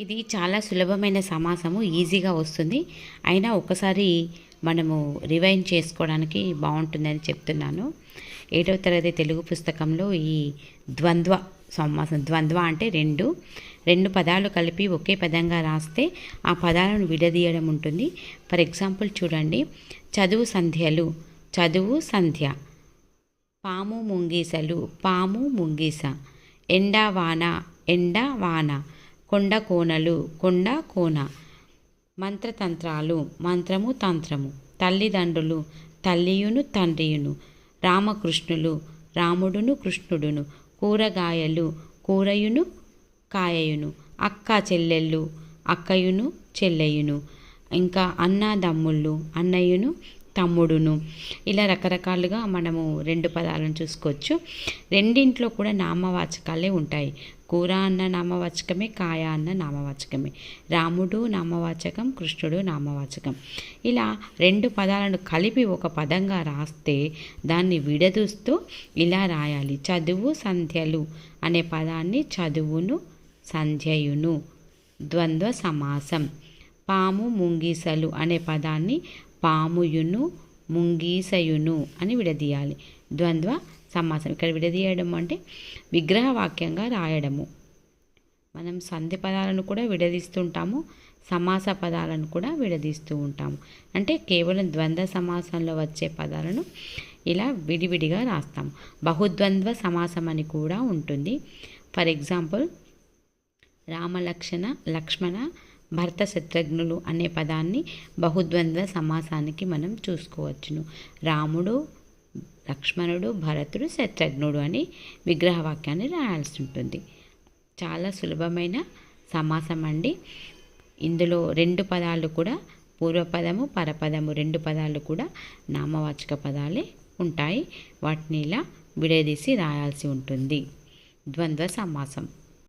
ఇది చాలా సులభమైన సమాసము ఈజీగా వస్తుంది. అయినా ఒకసారి మనము రివైండ్ చేసుకోవడానికి బాగుంటుందని చెప్తున్నాను. ఏడవ తరగతి తెలుగు పుస్తకంలో ఈ ద్వంద్వ సమాసం ద్వంద్వ అంటే రెండు. రెండు పదాలు కలిపి ఒకే పదంగా రాస్తే ఆ పదాలను విడదీయడం ఉంటుంది. ఫర్ ఎగ్జాంపుల్ చూడండి. చదువు సంధ్యలు చదువు సంధ్య. పాము ముంగీసలు పాము ముంగీస. ఎండా వాన ఎండా వాన. కొండ కోనలు కొండ కోన. మంత్రతంత్రాలు మంత్రము తంత్రము. తల్లిదండ్రులు తల్లియును తండ్రియును. రామకృష్ణులు రాముడును కృష్ణుడును. కూరగాయలు కూరయును కాయయును. అక్క చెల్లెళ్ళు అక్కయును చెల్లెయును. ఇంకా అన్నదమ్ముళ్ళు అన్నయ్యను తమ్ముడును. ఇలా రకరకాలుగా మనము రెండు పదాలను చూసుకోవచ్చు. రెండింట్లో కూడా నామవాచకాలే ఉంటాయి. కూర అన్న నామవాచకమే కాయ అన్న నామవాచకమే. రాముడు నామవాచకం కృష్ణుడు నామవాచకం. ఇలా రెండు పదాలను కలిపి ఒక పదంగా రాస్తే దాన్ని విడదూస్తూ ఇలా రాయాలి. చదువు సంధ్యలు అనే పదాన్ని చదువును సంధ్యయును. ద్వంద్వ సమాసం. పాము ముంగీసలు అనే పదాన్ని పాముయును ముంగీసయును అని విడదీయాలి. ద్వంద్వ సమాసం. ఇక్కడ విడదీయడం అంటే విగ్రహ వాక్యంగా రాయడము. మనం సంధి పదాలను కూడా విడదీస్తుంటాము సమాస పదాలను కూడా విడదీస్తూ ఉంటాము. అంటే కేవలం ద్వంద్వ సమాసంలో వచ్చే పదాలను ఇలా విడివిడిగా రాస్తాము బహుద్వంద్వ సమాసం అని కూడా ఉంటుంది. ఫర్ ఎగ్జాంపుల్ రామలక్షణ లక్ష్మణ భర్త శత్రుఘ్నులు అనే పదాన్ని బహుద్వంద్వ సమాసానికి మనం చూసుకోవచ్చును. రాముడు లక్ష్మణుడు భరతుడు శత్రుఘ్నుడు అని విగ్రహవాక్యాన్ని రాయాల్సి ఉంటుంది. చాలా సులభమైన సమాసం అండి. ఇందులో రెండు పదాలు కూడా పూర్వపదము పరపదము రెండు పదాలు కూడా నామవాచక పదాలే ఉంటాయి. వాటిని ఇలా విడదీసి రాయాల్సి ఉంటుంది. ద్వంద్వ సమాసం.